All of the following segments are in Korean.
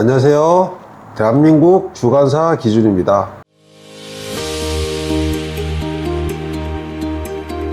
안녕하세요. 대한민국 주간사 기준입니다.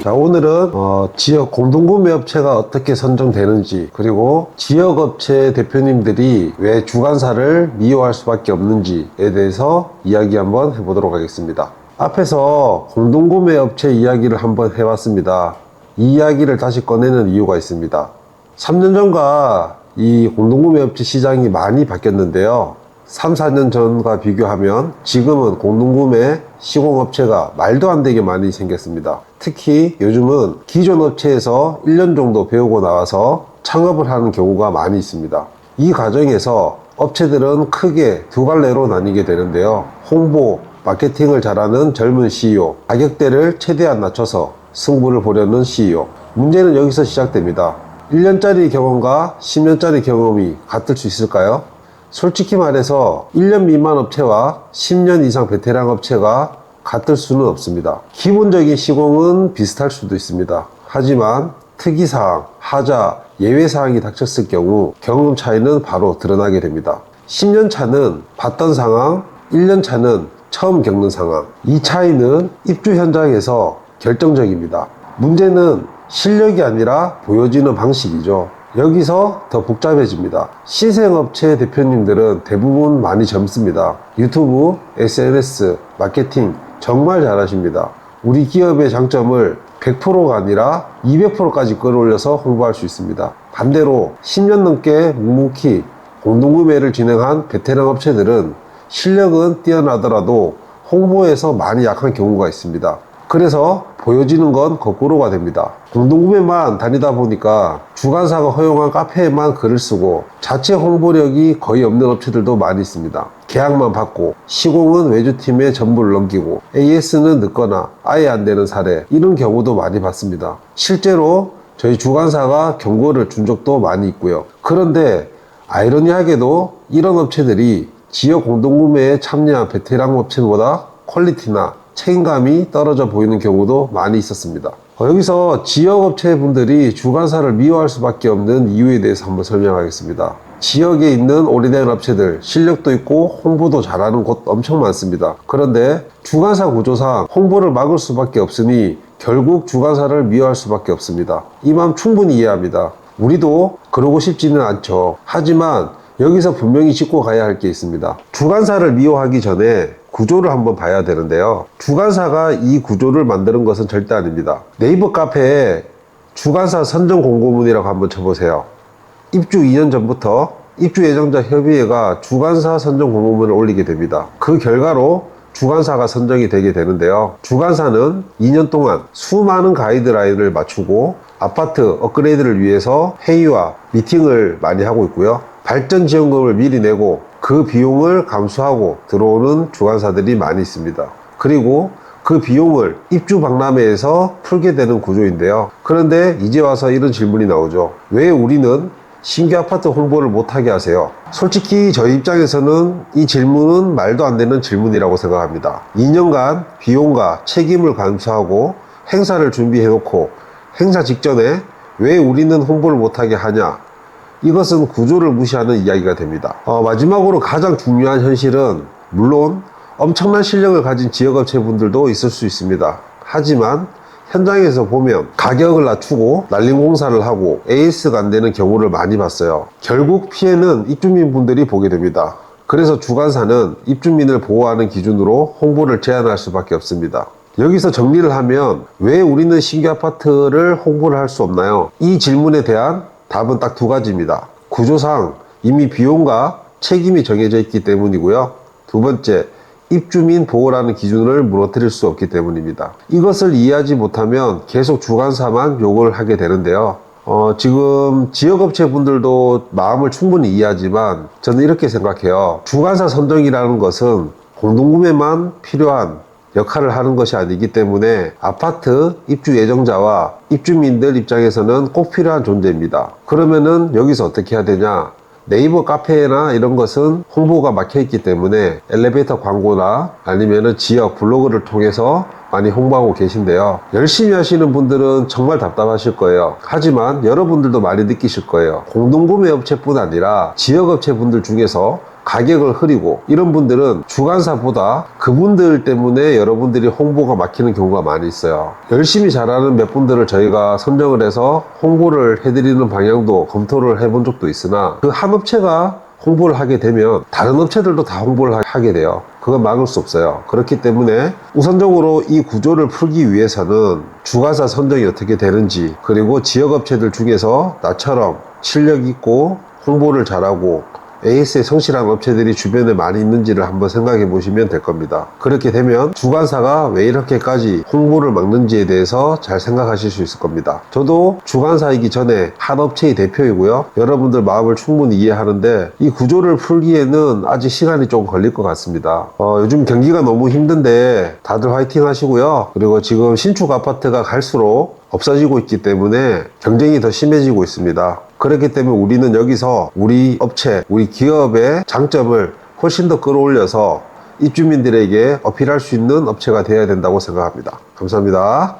자, 오늘은 어, 지역 공동구매 업체가 어떻게 선정되는지 그리고 지역 업체 대표님들이 왜 주간사를 미워할 수밖에 없는지에 대해서 이야기 한번 해보도록 하겠습니다. 앞에서 공동구매 업체 이야기를 한번 해봤습니다. 이 이야기를 다시 꺼내는 이유가 있습니다. 3년 전과 이 공동구매 업체 시장이 많이 바뀌었는데요. 3, 4년 전과 비교하면 지금은 공동구매 시공업체가 말도 안 되게 많이 생겼습니다. 특히 요즘은 기존 업체에서 1년 정도 배우고 나와서 창업을 하는 경우가 많이 있습니다. 이 과정에서 업체들은 크게 두 갈래로 나뉘게 되는데요. 홍보, 마케팅을 잘하는 젊은 CEO, 가격대를 최대한 낮춰서 승부를 보려는 CEO. 문제는 여기서 시작됩니다. 1년짜리 경험과 10년짜리 경험이 같을 수 있을까요? 솔직히 말해서 1년 미만 업체와 10년 이상 베테랑 업체가 같을 수는 없습니다. 기본적인 시공은 비슷할 수도 있습니다. 하지만 특이사항, 하자, 예외사항이 닥쳤을 경우 경험 차이는 바로 드러나게 됩니다. 10년 차는 봤던 상황, 1년 차는 처음 겪는 상황. 이 차이는 입주 현장에서 결정적입니다. 문제는 실력이 아니라 보여지는 방식이죠. 여기서 더 복잡해집니다. 시생업체 대표님들은 대부분 많이 젊습니다. 유튜브, SNS, 마케팅 정말 잘하십니다. 우리 기업의 장점을 100%가 아니라 200%까지 끌어올려서 홍보할 수 있습니다. 반대로 10년 넘게 묵묵히 공동구매를 진행한 베테랑 업체들은 실력은 뛰어나더라도 홍보에서 많이 약한 경우가 있습니다. 그래서 보여지는 건 거꾸로가 됩니다. 공동구매만 다니다 보니까 주간사가 허용한 카페에만 글을 쓰고 자체 홍보력이 거의 없는 업체들도 많이 있습니다. 계약만 받고 시공은 외주팀에 전부를 넘기고 AS는 늦거나 아예 안 되는 사례 이런 경우도 많이 봤습니다. 실제로 저희 주간사가 경고를 준 적도 많이 있고요. 그런데 아이러니하게도 이런 업체들이 지역 공동구매에 참여한 베테랑 업체보다 퀄리티나 책임감이 떨어져 보이는 경우도 많이 있었습니다. 어, 여기서 지역업체 분들이 주간사를 미워할 수밖에 없는 이유에 대해서 한번 설명하겠습니다. 지역에 있는 오래된 업체들, 실력도 있고 홍보도 잘하는 곳 엄청 많습니다. 그런데 주간사 구조상 홍보를 막을 수밖에 없으니 결국 주간사를 미워할 수밖에 없습니다. 이 마음 충분히 이해합니다. 우리도 그러고 싶지는 않죠. 하지만 여기서 분명히 짚고 가야 할 게 있습니다. 주간사를 미워하기 전에 구조를 한번 봐야 되는데요. 주간사가 이 구조를 만드는 것은 절대 아닙니다. 네이버 카페에 주간사 선정 공고문이라고 한번 쳐보세요. 입주 2년 전부터 입주 예정자 협의회가 주간사 선정 공고문을 올리게 됩니다. 그 결과로 주간사가 선정이 되게 되는데요. 주간사는 2년 동안 수많은 가이드라인을 맞추고 아파트 업그레이드를 위해서 회의와 미팅을 많이 하고 있고요. 발전 지원금을 미리 내고 그 비용을 감수하고 들어오는 주관사들이 많이 있습니다. 그리고 그 비용을 입주 박람회에서 풀게 되는 구조인데요. 그런데 이제 와서 이런 질문이 나오죠. 왜 우리는 신규 아파트 홍보를 못하게 하세요? 솔직히 저희 입장에서는 이 질문은 말도 안 되는 질문이라고 생각합니다. 2년간 비용과 책임을 감수하고 행사를 준비해 놓고 행사 직전에 왜 우리는 홍보를 못하게 하냐? 이것은 구조를 무시하는 이야기가 됩니다. 어, 마지막으로 가장 중요한 현실은 물론 엄청난 실력을 가진 지역업체 분들도 있을 수 있습니다. 하지만 현장에서 보면 가격을 낮추고 날림 공사를 하고 AS가 안 되는 경우를 많이 봤어요. 결국 피해는 입주민 분들이 보게 됩니다. 그래서 주관사는 입주민을 보호하는 기준으로 홍보를 제한할 수밖에 없습니다. 여기서 정리를 하면 왜 우리는 신규 아파트를 홍보를 할 수 없나요? 이 질문에 대한 답은 딱 두 가지입니다. 구조상 이미 비용과 책임이 정해져 있기 때문이고요. 두 번째, 입주민 보호라는 기준을 무너뜨릴 수 없기 때문입니다. 이것을 이해하지 못하면 계속 주관사만 욕을 하게 되는데요. 어, 지금 지역업체 분들도 마음을 충분히 이해하지만 저는 이렇게 생각해요. 주관사 선정이라는 것은 공동구매만 필요한 역할을 하는 것이 아니기 때문에 아파트 입주 예정자와 입주민들 입장에서는 꼭 필요한 존재입니다. 그러면은 여기서 어떻게 해야 되냐? 네이버 카페나 이런 것은 홍보가 막혀 있기 때문에 엘리베이터 광고나 아니면은 지역 블로그를 통해서 많이 홍보하고 계신데요. 열심히 하시는 분들은 정말 답답하실 거예요. 하지만 여러분들도 많이 느끼실 거예요. 공동구매 업체뿐 아니라 지역 업체 분들 중에서 가격을 흐리고 이런 분들은 주관사보다 그분들 때문에 여러분들이 홍보가 막히는 경우가 많이 있어요. 열심히 잘하는 몇 분들을 저희가 선정을 해서 홍보를 해드리는 방향도 검토를 해본 적도 있으나 그 한 업체가 홍보를 하게 되면 다른 업체들도 다 홍보를 하- 하게 돼요. 그건 막을 수 없어요. 그렇기 때문에 우선적으로 이 구조를 풀기 위해서는 주관사 선정이 어떻게 되는지 그리고 지역 업체들 중에서 나처럼 실력 있고 홍보를 잘하고 AS에 성실한 업체들이 주변에 많이 있는지를 한번 생각해 보시면 될 겁니다. 그렇게 되면 주관사가 왜 이렇게까지 홍보를 막는지에 대해서 잘 생각하실 수 있을 겁니다. 저도 주관사이기 전에 한 업체의 대표이고요. 여러분들 마음을 충분히 이해하는데 이 구조를 풀기에는 아직 시간이 좀 걸릴 것 같습니다. 어, 요즘 경기가 너무 힘든데 다들 화이팅 하시고요. 그리고 지금 신축 아파트가 갈수록 없어지고 있기 때문에 경쟁이 더 심해지고 있습니다. 그렇기 때문에 우리는 여기서 우리 업체, 우리 기업의 장점을 훨씬 더 끌어올려서 입주민들에게 어필할 수 있는 업체가 되어야 된다고 생각합니다. 감사합니다.